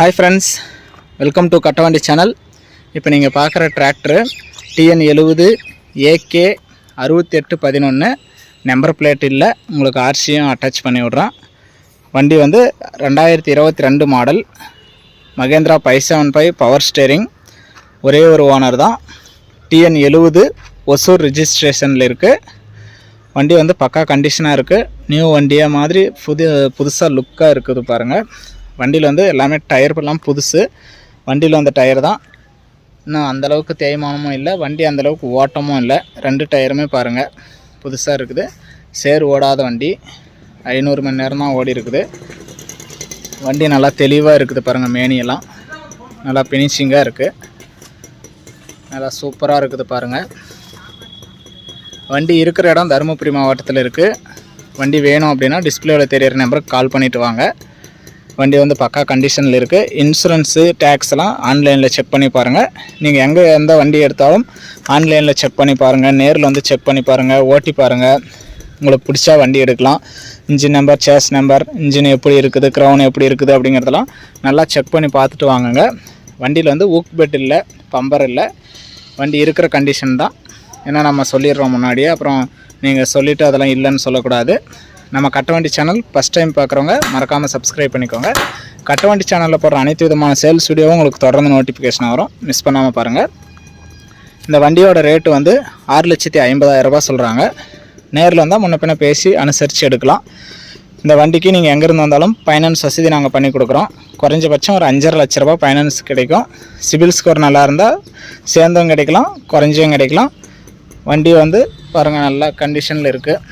Hi friends welcome to Kattavandi channel இப்போ நீங்கள் பார்க்குற டிராக்டரு டிஎன் எழுபது ஏகே அறுபத்தி எட்டு பதினொன்று நம்பர் பிளேட் இல்லை. உங்களுக்கு ஆர்சியும் அட்டாச் பண்ணி விட்றான். வண்டி வந்து ரெண்டாயிரத்தி இருபத்தி ரெண்டு model Mahindra five seven five power steering ஒரே ஒரு ஓனர் தான். டிஎன் எழுபது ஒசூர் ரிஜிஸ்ட்ரேஷனில் இருக்குது வண்டி வந்து பக்கா கண்டிஷனாக இருக்குது நியூ வண்டியாக மாதிரி புது புதுசாக லுக்காக இருக்குது பாருங்கள் வண்டியில் வந்து எல்லாமே டயர் எல்லாம் புதுசு. வண்டியில் வந்த டயர் தான். இன்னும் அந்தளவுக்கு தேய்மானமும் இல்லை. வண்டி அந்தளவுக்கு ஓட்டமும் இல்லை. ரெண்டு டயருமே பாருங்கள் புதுசாக இருக்குது. சேர் ஓடாத வண்டி. ஐநூறு மணி நேரம் தான் ஓடி இருக்குது. வண்டி நல்லா தெளிவாக இருக்குது பாருங்கள் மேனியெல்லாம். நல்லா ஃபினிஷிங்காக இருக்குது நல்லா சூப்பராக இருக்குது பாருங்கள் வண்டி இருக்கிற இடம் தருமபுரி மாவட்டத்தில் இருக்குது வண்டி வேணும் அப்படின்னா டிஸ்பிளேவில் தெரியிற நம்பருக்கு கால் பண்ணிவிட்டு வாங்க. வண்டி வந்து பக்கா கண்டிஷனில் இருக்குது இன்சூரன்ஸு டேக்ஸ்லாம் ஆன்லைனில் செக் பண்ணி பாருங்கள் நீங்கள் எங்கே எந்த வண்டி எடுத்தாலும் ஆன்லைனில் செக் பண்ணி பாருங்கள் நேரில் வந்து செக் பண்ணி பாருங்கள் ஓட்டி பாருங்கள் உங்களுக்கு பிடிச்சா வண்டி எடுக்கலாம். Engine number chassis number engine எப்படி இருக்குது க்ரௌன் எப்படி இருக்குது அப்படிங்கிறதெல்லாம் நல்லா செக் பண்ணி பார்த்துட்டு வாங்குங்க. வண்டியில் வந்து ஊக் பெட் இல்லை பம்பர் இல்லை. வண்டி இருக்கிற கண்டிஷன் தான். ஏன்னா நம்ம சொல்லிடுறோம் முன்னாடியே. அப்புறம் நீங்கள் சொல்லிவிட்டு அதெல்லாம் இல்லைன்னு சொல்லக்கூடாது. நம்ம கட்டவண்டி சேனல் ஃபஸ்ட் டைம் பார்க்குறவங்க மறக்காமல் சப்ஸ்கிரைப் பண்ணிக்கோங்க. கட்டவண்டி சேனலில் போடுற அனைத்து விதமான சேல்ஸ் வீடியோவும் உங்களுக்கு தொடர்ந்து நோட்டிஃபிகேஷன் வரும். மிஸ் பண்ணாமல் பாருங்கள் இந்த வண்டியோட ரேட்டு வந்து ஆறு லட்சத்தி ஐம்பதாயிரம் சொல்கிறாங்க நேரில் வந்தால் முன்ன பின்ன பேசி அனுசரித்து எடுக்கலாம். இந்த வண்டிக்கு நீங்கள் எங்கேருந்து வந்தாலும் ஃபைனான்ஸ் வசதி நாங்கள் பண்ணி கொடுக்குறோம். குறைஞ்சபட்சம் ஒரு அஞ்சரை லட்ச ரூபா ஃபைனான்ஸ் கிடைக்கும். சிபில் ஸ்கோர் நல்லா இருந்தால் சேர்ந்தும் கிடைக்கலாம் குறைஞ்சும் கிடைக்கலாம். வண்டி வந்து பாருங்கள் நல்லா கண்டிஷனில் இருக்குது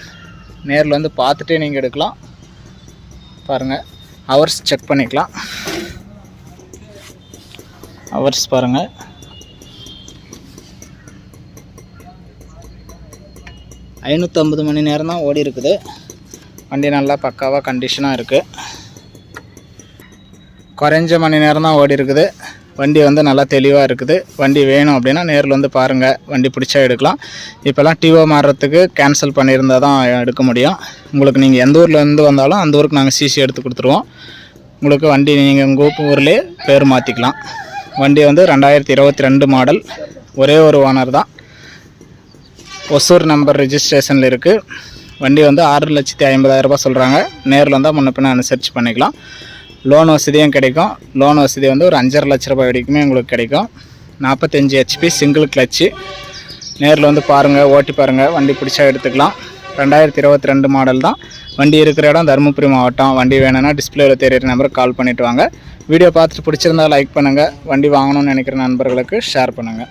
நேரில் வந்து பார்த்துட்டே நீங்கள் எடுக்கலாம். பாருங்கள் ஹவர்ஸ் செக் பண்ணிக்கலாம். ஹவர்ஸ் பாருங்கள் ஐநூற்றம்பது மணி நேரம் தான் ஓடி இருக்குது. வண்டி நல்லா பக்காவாக கண்டிஷனாக இருக்குது குறைஞ்ச மணி நேரம் தான் ஓடி இருக்குது. வண்டி வந்து நல்லா தெளிவாக இருக்குது. வண்டி வேணும் அப்படின்னா நேரில் வந்து பாருங்கள் வண்டி பிடிச்சா எடுக்கலாம். இப்போல்லாம் டிஓ மாறுறதுக்கு கேன்சல் பண்ணியிருந்தால் தான் எடுக்க முடியும். உங்களுக்கு நீங்கள் எந்த ஊர்லேருந்து வந்தாலும் அந்த ஊருக்கு நாங்கள் சிசி எடுத்து கொடுத்துருவோம். உங்களுக்கு வண்டி நீங்கள் உங்கள் ஊர்லேயே பேர் மாற்றிக்கலாம் வண்டி வந்து ரெண்டாயிரத்தி இருபத்தி ரெண்டு மாடல். ஒரே ஒரு ஓனர் தான். ஒசூர் நம்பர் ரிஜிஸ்ட்ரேஷனில் இருக்குது வண்டி வந்து ஆறு லட்சத்தி ஐம்பதாயிரரூபா சொல்கிறாங்க நேரில் வந்தால் முன்ன பின்ன அனுசரித்து பண்ணிக்கலாம். லோன் வசதியும் கிடைக்கும். லோன் வசதி வந்து ஒரு அஞ்சரை லட்ச ரூபாய் வரைக்குமே உங்களுக்கு கிடைக்கும். நாற்பத்தஞ்சு ஹெச்பி சிங்கிள் கிளச்சு நேரில் வந்து பாருங்கள் ஓட்டி பாருங்கள் வண்டி பிடிச்சா எடுத்துக்கலாம். ரெண்டாயிரத்தி இருபத்தி ரெண்டு மாடல் தான். வண்டி இருக்கிற இடம் தருமபுரி மாவட்டம். வண்டி வேணும்னா டிஸ்பிளேவில் தெரியிற நம்பருக்கு கால் பண்ணிவிட்டு வாங்க. வீடியோ பார்த்துட்டு பிடிச்சிருந்தா லைக் பண்ணுங்கள் வண்டி வாங்கணும்னு நினைக்கிற நண்பர்களுக்கு ஷேர் பண்ணுங்கள்